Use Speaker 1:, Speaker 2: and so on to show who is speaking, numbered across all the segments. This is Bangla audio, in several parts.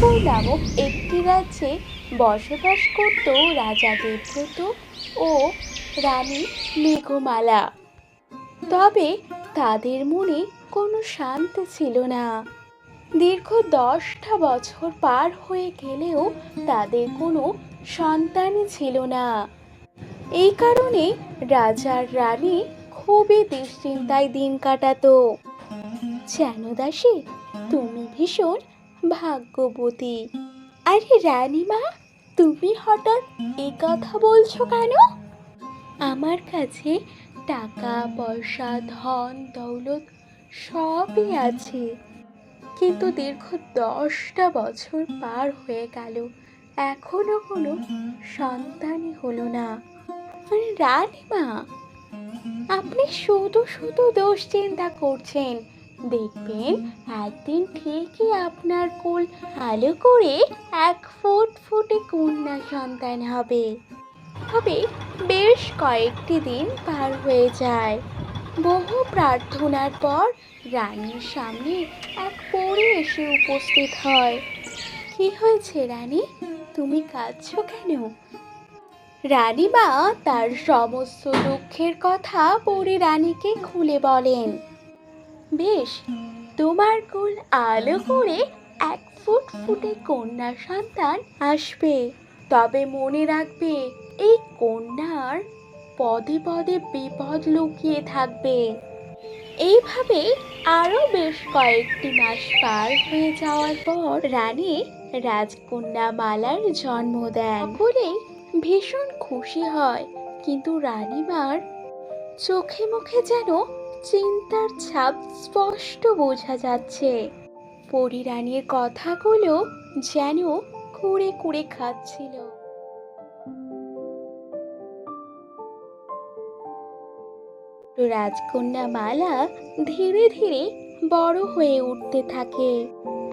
Speaker 1: পুর নামক একটি রাজ্যে বসবাস করত রাজা দেবব্রত ও রানী মেঘমালা। তবে তাদের মনে কোনো শান্তি ছিল না। দীর্ঘ দশটা বছর পার হয়ে গেলেও তাদের কোনো সন্তানই ছিল না। এই কারণে রাজার রানী খুবই দুশ্চিন্তায় দিন কাটাতো। জানো দাসী, তুমি ভীষণ ভাগ্যবতী। আরে রানীমা তুমি হঠাৎ এই কথা বলছো কেন? আমার কাছে টাকা, পয়সা, ধন, দৌলত সবই আছে। কিন্তু দীর্ঘ দশটা বছর পার হয়ে গেল। এখনও কোনো সন্তানই হলো না। রানীমা আপনি শুধু শুধু দোষ চিন্তা করছেন। দেখবেন একদিন ঠিকই আপনার কোল আলো করে এক ফুট ফুটে কন্যা সন্তান হবে। তবে বেশ কয়েকটি দিন পার হয়ে যায়। বহু প্রার্থনার পর রানীর সামনে এক পরী এসে উপস্থিত হয়। কি হয়েছে রানী? তুমি কাঁদছো কেন? রানীমা তার সমস্ত দুঃখের কথা পরী রানীকে খুলে বলেন। বেশ, তোমার কুল আলো করে এক ফুট ফুটে কন্যা সন্তান আসবে। তবে মনে রাখবে, এই কন্যার পদে পদে বিপদ লুকিয়ে থাকবে। এইভাবে আরও বেশ কয়েকটি মাস পার হয়ে যাওয়ার পর রানী রাজকন্যা মালার জন্ম দেন। বলে ভীষণ খুশি হয়, কিন্তু রানীমার চোখে মুখে যেন চিন্তার ছাপ স্পষ্ট বোঝা যাচ্ছে। পরিরানীর কথাগুলো যেন কুড়ে কুড়ে খাচ্ছিল। রাজকন্যা মালা ধীরে ধীরে বড় হয়ে উঠতে থাকে।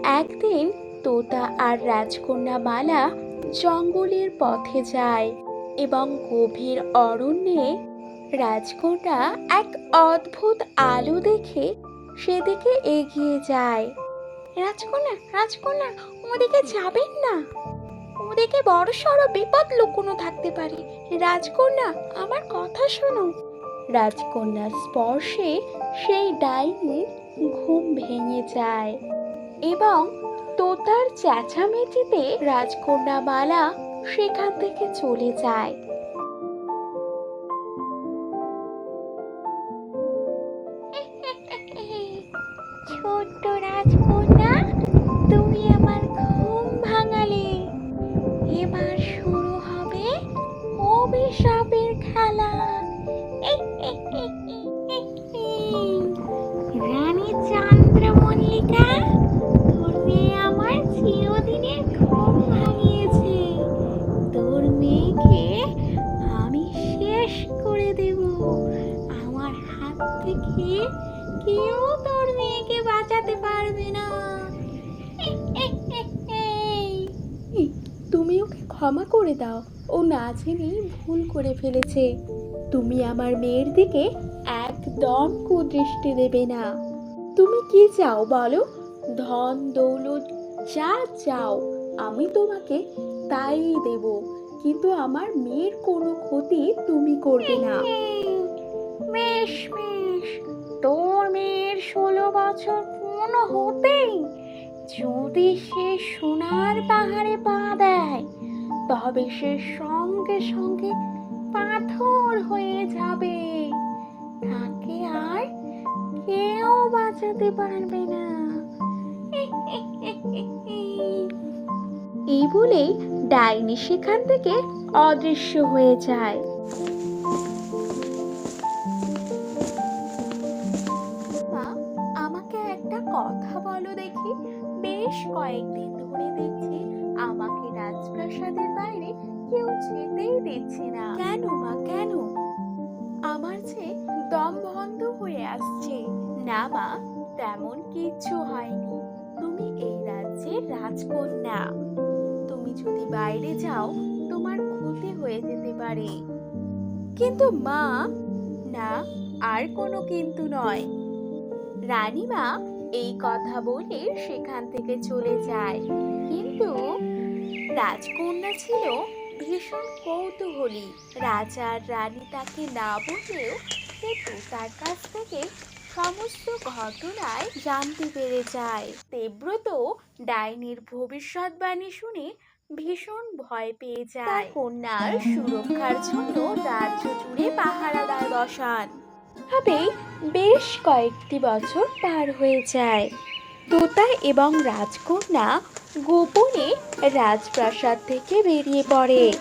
Speaker 1: একদিন তোতা আর রাজকন্যা মালা জঙ্গলের পথে যায় এবং গভীর অরণ্যে রাজকন্যা এক অদ্ভুত আলো দেখে সেদিকে এগিয়ে যায়। রাজকন্যা রাজকন্যা ওদিকে যাবেন না। ওদিকে বড় সড় বিপদ লুকোনো থাকতে পারে। রাজকন্যা আমার কথা শোনো। রাজকন্যার স্পর্শে সেই ডাইনির ঘুম ভেঙে যায় এবং তোতার চেঁচামেচিতে রাজকন্যা মালা সেখান থেকে চলে যায়। ক্ষমা করে দাও। ও না জেনেই ভুল করে ফেলেছে। তুমি আমার মেয়ের দিকে একদম কুদৃষ্টি দেবে না। তুমি কি চাও বলো? ধন, দৌলত, যা চাও, আমি তোমাকে তাই দেব। কিন্তু আমার মেয়ের কোনো ক্ষতি তুমি করবে না। বেশ বেশ। তোর মেয়ের ষোলো বছর পূর্ণ হতেই যদি সে সোনার পাহাড়ে পা দেয় তবে সে সঙ্গে সঙ্গে পাথর হয়ে যাবে। তাকে আর কেউ বাঁচাতে পারবে না। এই বলেই ডাইনি সেখান থেকে অদৃশ্য হয়ে যায়। আমাকে একটা কথা বলো দেখি। বেশ কয়েকদিন না মা, তেমন কিচ্ছু হয়নি। তুমি এই রাজ্যের রাজকন্যা। তুমি যদি বাইরে যাও, তোমার ক্ষতি হয়ে যেতে পারে। কিন্তু মা, না, আর কোনো কিন্তু নয়। রানীমা এই কথা বলে সেখান থেকে চলে যায়। কিন্তু রাজকন্যা ছিল ভীষণ কৌতূহলী। রাজা আর রানী তাকে না বললেও কিন্তু তার কাছ থেকে সমস্ত ঘটনায় জানতে পেরে যায়। দেব্রত ডাইনির ভবিষ্যৎবাণী শুনে ভীষণ ভয় পেয়ে যায়। কন্যার সুরক্ষার জন্য রাজ্য জুড়ে পাহারাদার বসান। ভাবে বেশ কয়েকটি বছর পার হয়ে যায়। তোতা এবং রাজকন্যা গোপনে রাজপ্রাসাদ থেকে বেরিয়ে পড়ে।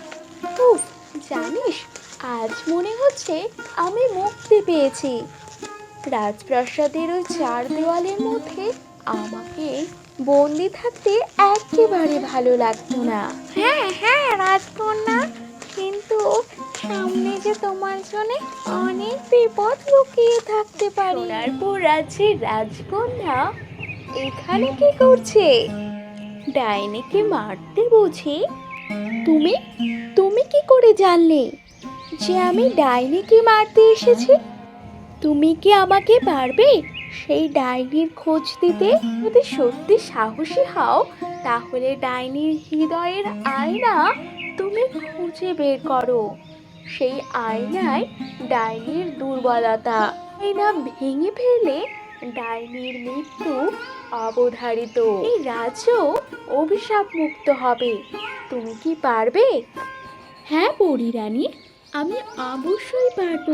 Speaker 1: জানিস, আজ মনে হচ্ছে আমি মুক্তি পেয়েছি। রাজপ্রাসাদের ওই চার দেওয়ালের মধ্যে আমাকে বন্দি থাকতে একেবারে ভালো লাগতো না।
Speaker 2: হ্যাঁ হ্যাঁ রাজকন্যা, কিন্তু সামনে যে তোমার জন্য অনেক বিপদ লুকিয়ে থাকতে পারে।
Speaker 1: সোনারপুর রাজ্যের রাজকন্যা এখানে কি করছে? ডাইনিকে মারতে বুঝি? তুমি তুমি কি করে জানলে যে আমি ডাইনিকে মারতে এসেছি? তুমি কি আমাকে পারবে? সেই ডাইনির খোঁজ দিতে যদি সত্যি সাহসী হও, তাহলে ডাইনির হৃদয়ের আয়না তুমি খুঁজে বের করো। সেই আয়নায় ডাইনির দুর্বলতা, আয়না ভেঙে ফেলে ডাইনির মৃত্যু অবধারিত। এই রাজ্য অভিশাপ মুক্ত হবে। তুমি কি পারবে? হ্যাঁ পরিরানী, আমি অবশ্যই পারব।